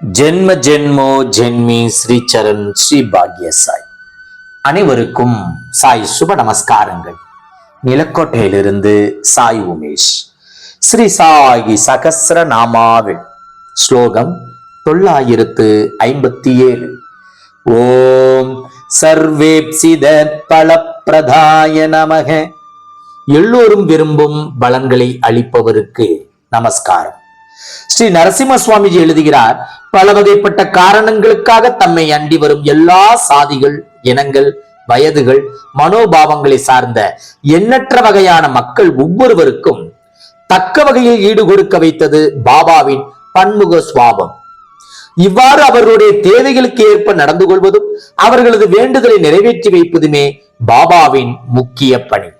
ஜென்ம ஜென்மோ ஜென்மி ஸ்ரீ சரண் ஸ்ரீ பாக்ய சாய் அனைவருக்கும் சாய் சுப நமஸ்காரங்கள். நிலக்கோட்டையிலிருந்து சாய் உமேஷ். ஸ்ரீ சாயி சகசிர நாமாவில் ஸ்லோகம் தொள்ளாயிரத்து ஐம்பத்தி ஏழு ஓம் சர்வேப்சித பலப்பிரதாய நமக. எல்லோரும் விரும்பும் பலன்களை அளிப்பவருக்கு நமஸ்காரம். ஸ்ரீ நரசிம்ம சுவாமிஜி எழுதுகிறார் பல வகைப்பட்ட காரணங்களுக்காக தம்மை அண்டி வரும் எல்லா சாதிகள் இனங்கள் வயதுகள் மனோபாவங்களை சார்ந்த எண்ணற்ற வகையான மக்கள் ஒவ்வொருவருக்கும் தக்க வகையில் ஈடு கொடுக்க வைத்தது பாபாவின் பன்முக சுவாபம். இவ்வாறு அவர்களுடைய தேவைகளுக்கு ஏற்ப நடந்து கொள்வதும் அவர்களது வேண்டுதலை நிறைவேற்றி வைப்பதுமே பாபாவின் முக்கிய பணி.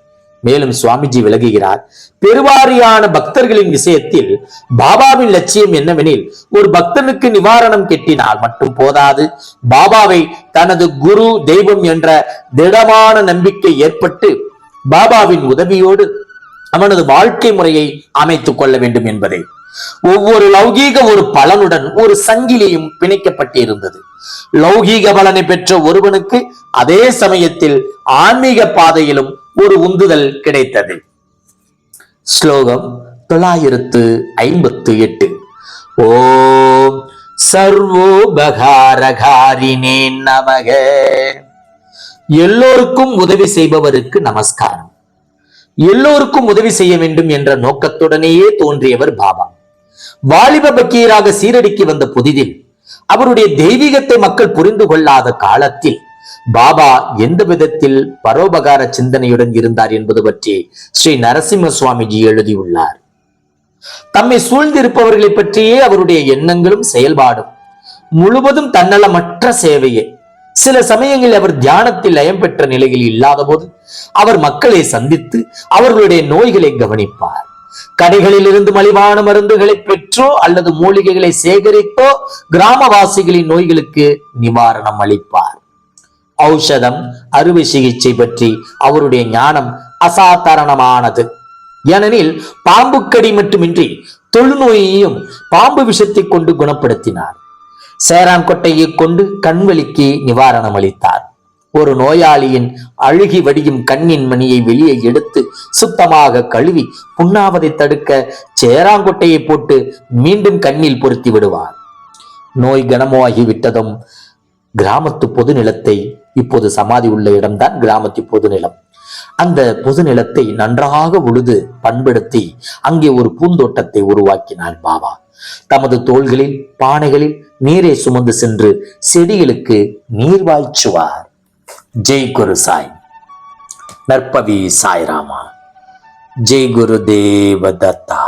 மேலும் சுவாமிஜி விலகுகிறார் பெருவாரியான பக்தர்களின் விஷயத்தில் பாபாவின் லட்சியம் என்னவெனில் ஒரு பக்தனுக்கு நிவாரணம் கெட்டினால் மட்டும் போதாது. பாபாவை தனது குரு தெய்வம் என்ற திடமான நம்பிக்கை ஏற்பட்டு பாபாவின் உதவியோடு அவனது வாழ்க்கை முறையை அமைத்துக் கொள்ள வேண்டும் என்பதே. ஒவ்வொரு லௌகீக ஒரு பலனுடன் ஒரு சங்கிலியும் பிணைக்கப்பட்டு இருந்தது லௌகீக பலனை பெற்ற ஒருவனுக்கு அதே சமயத்தில் ஆன்மீக பாதையிலும் ஒரு உந்துதல் கிடைத்தது. ஸ்லோகம் தொள்ளாயிரத்து ஐம்பத்து எட்டு. ஓம் சர்வோபகாரகாரினே நமக. எல்லோருக்கும் உதவி செய்பவருக்கு நமஸ்காரம். எல்லோருக்கும் உதவி செய்ய வேண்டும் என்ற நோக்கத்துடனேயே தோன்றியவர் பாபா. வாலிப பக்கீராக சீரடிக்கு வந்த புதிதில் அவருடைய தெய்வீகத்தை மக்கள் புரிந்து கொள்ளாத காலத்தில் பாபா எந்த விதத்தில் பரோபகார சிந்தனையுடன் இருந்தார் என்பது பற்றி ஸ்ரீ நரசிம்ம சுவாமிஜி எழுதியுள்ளார். தம்மை சூழ்ந்திருப்பவர்களை பற்றியே அவருடைய எண்ணங்களும் செயல்பாடும் முழுவதும் தன்னலமற்ற சேவையே. சில சமயங்களில் அவர் தியானத்தில் லயம் பெற்ற நிலையில் இல்லாத போது அவர் மக்களை சந்தித்து அவர்களுடைய நோய்களை கவனிப்பார். கடைகளில் இருந்து மலிவான மருந்துகளை பெற்றோ அல்லது மூலிகைகளை சேகரித்தோ கிராமவாசிகளின் நோய்களுக்கு நிவாரணம் அளிப்பார். ஔஷதம் அறுவை சிகிச்சை பற்றி அவருடைய ஞானம் அசாதாரணமானது. ஏனெனில் பாம்புக்கடி மட்டுமின்றி தொழுநோயையும் பாம்பு விஷத்தை கொண்டு குணப்படுத்தினார். சேரான்கொட்டையை கொண்டு கண்வலிக்கு நிவாரணம் அளித்தார். ஒரு நோயாளியின் அழுகி வடியும் கண்ணின் மணியை வெளியே எடுத்து சுத்தமாக கழுவி புண்ணாவதை தடுக்க சேராங்கொட்டையை போட்டு மீண்டும் கண்ணில் பொருத்தி விடுவார். நோய் கனமாகி விட்டதும் கிராமத்து பொது நிலத்தை இப்போது சமாதி உள்ள இடம்தான் கிராமத்து பொது நிலம் அந்த பொது நிலத்தை நன்றாக உழுது பண்படுத்தி அங்கே ஒரு பூந்தோட்டத்தை உருவாக்கினார் பாபா. தமது தோள்களில் பானைகளில் நீரை சுமந்து சென்று செடிகளுக்கு நீர் வாய்ச்சுவார். ஜெய் குரு சாய். நற்பவி சாய்ராமா. ஜெய் குரு தேவதத்தா